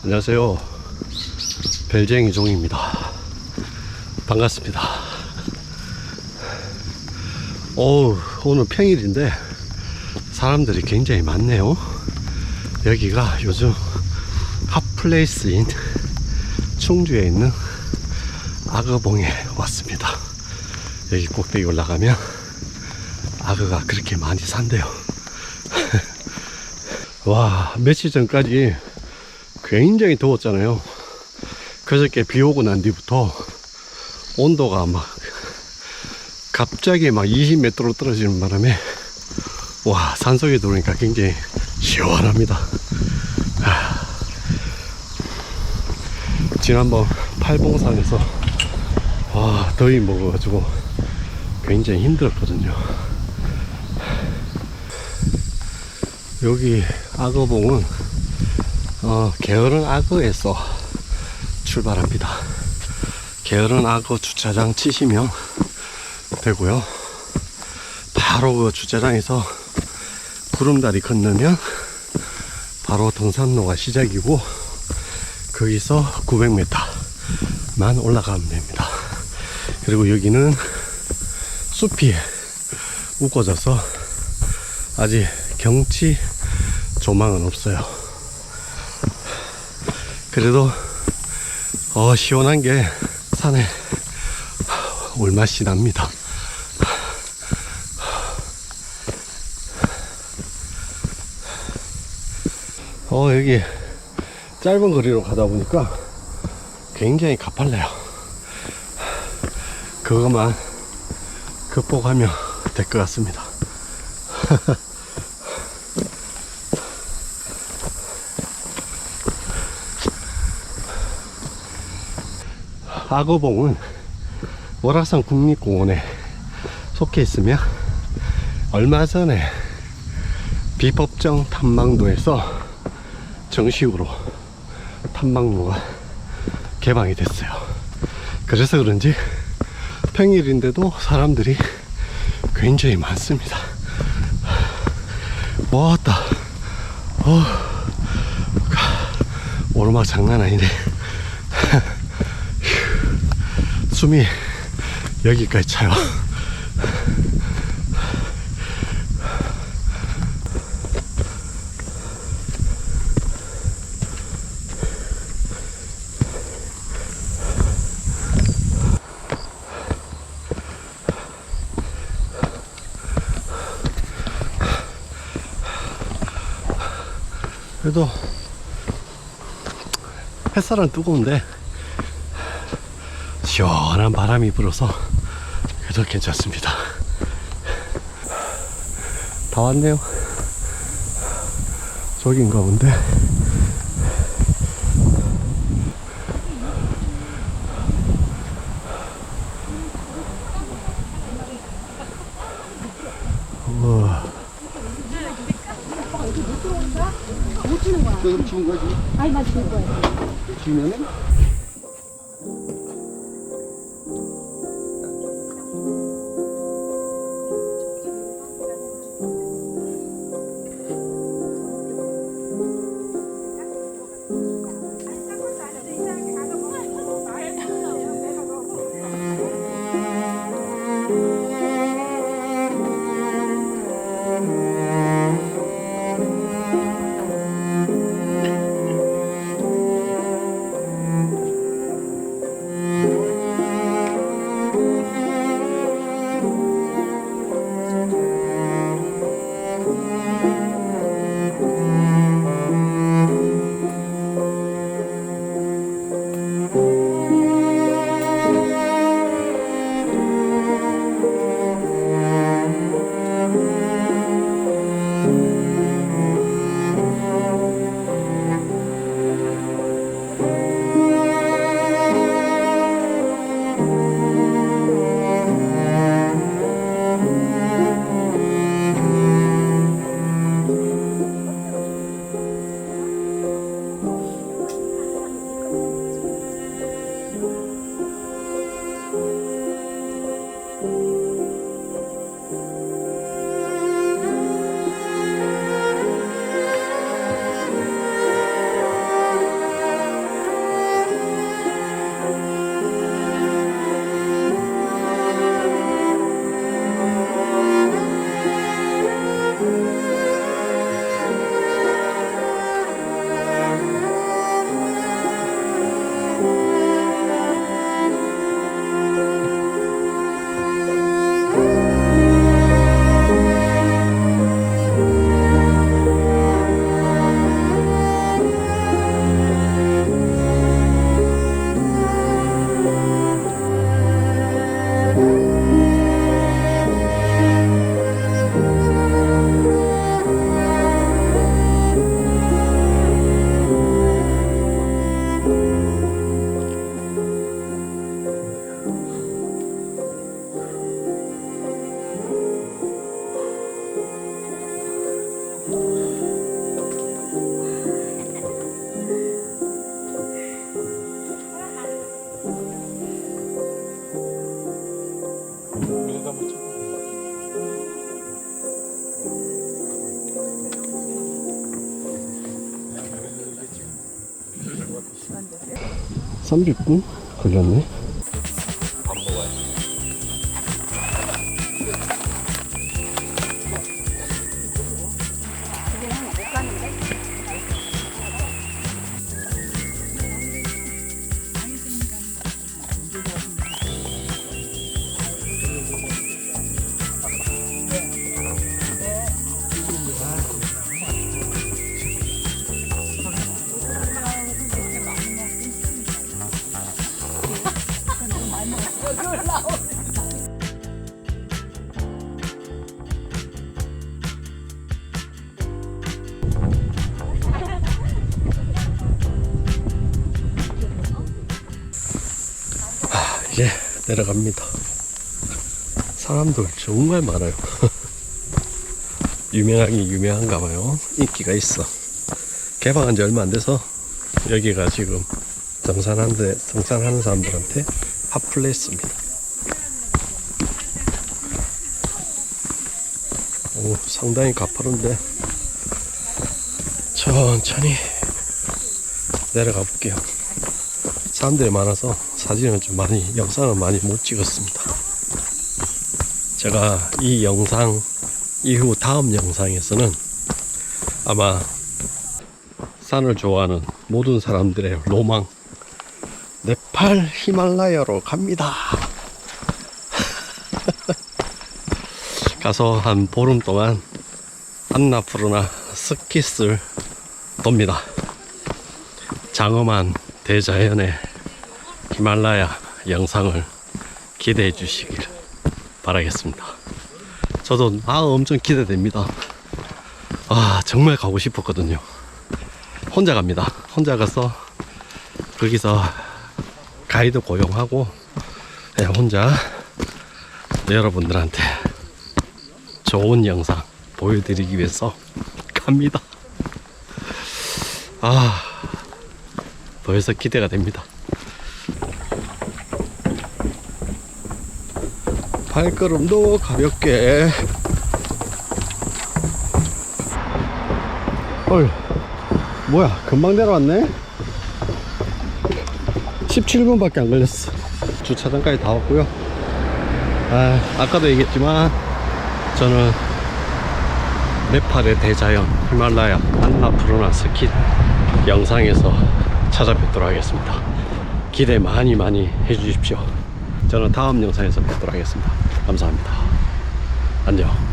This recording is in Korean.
안녕하세요. 벨쟁이 종입니다. 반갑습니다. 어우, 오늘 평일인데 사람들이 굉장히 많네요. 여기가 요즘 핫플레이스인 충주에 있는 악어봉에 왔습니다. 여기 꼭대기 올라가면 악어가 그렇게 많이 산대요. 와, 며칠 전까지 굉장히 더웠잖아요. 그저께 비 오고 난 뒤부터 온도가 막 갑자기 막 20m로 떨어지는 바람에 와, 산속에 들어오니까 굉장히 시원합니다. 아, 지난번 팔봉산에서 와, 더위 먹어가지고 굉장히 힘들었거든요. 여기 악어봉은 어, 게으른 악어에서 출발합니다. 게으른 악어 주차장 치시면 되고요. 바로 그 주차장에서 구름다리 건너면 바로 등산로가 시작이고 거기서 900m만 올라가면 됩니다. 그리고 여기는 숲이 우거져서 아직 경치 조망은 없어요. 그래도 어 시원한 게 산에 올 맛이 납니다. 어 여기 짧은 거리로 가다 보니까 굉장히 가팔래요. 그것만 극복하면 될 것 같습니다. 악어봉은 월악산 국립공원에 속해 있으며 얼마 전에 비법정 탐방로에서 정식으로 탐방로가 개방이 됐어요. 그래서 그런지 평일인데도 사람들이 굉장히 많습니다. 왔다. 어, 오르막 장난 아니네. 숨이 여기까지 차요. 그래도 햇살은 뜨거운데 시원한 바람이 불어서 그래도 괜찮습니다. 다 왔네요. 저긴가 본데. 우와. 지금 거지? 아니 나 죽을 거야. 지면은? 30분 걸렸네. 이제 내려갑니다. 사람들 정말 많아요. 유명하긴 유명한가 봐요. 인기가 있어. 개방한 지 얼마 안 돼서 여기가 지금 등산하는데, 등산하는 사람들한테 핫플레이스입니다. 오, 상당히 가파른데 천천히 내려가 볼게요. 사람들이 많아서 사진은 좀 많이 영상은 많이 못 찍었습니다. 제가 이 영상 이후 다음 영상에서는 아마 산을 좋아하는 모든 사람들의 로망 네팔 히말라야로 갑니다. 가서 한 보름 동안 안나푸르나 스키스를 돕니다. 장엄한 대자연의 히말라야 영상을 기대해 주시길 바라겠습니다. 저도 아 엄청 기대됩니다. 아 정말 가고 싶었거든요. 혼자 갑니다. 혼자 가서 거기서 가이드 고용하고 그냥 혼자 여러분들한테 좋은 영상 보여드리기 위해서 갑니다. 아 벌써 기대가 됩니다. 발걸음도 가볍게. 헐, 뭐야, 금방 내려왔네? 17분밖에 안 걸렸어. 주차장까지 다 왔고요. 아, 아까도 얘기했지만, 저는 네팔의 대자연, 히말라야, 안나푸르나 스키 영상에서 찾아뵙도록 하겠습니다. 기대 많이 많이 해주십시오. 저는 다음 영상에서 뵙도록 하겠습니다. 감사합니다. 안녕.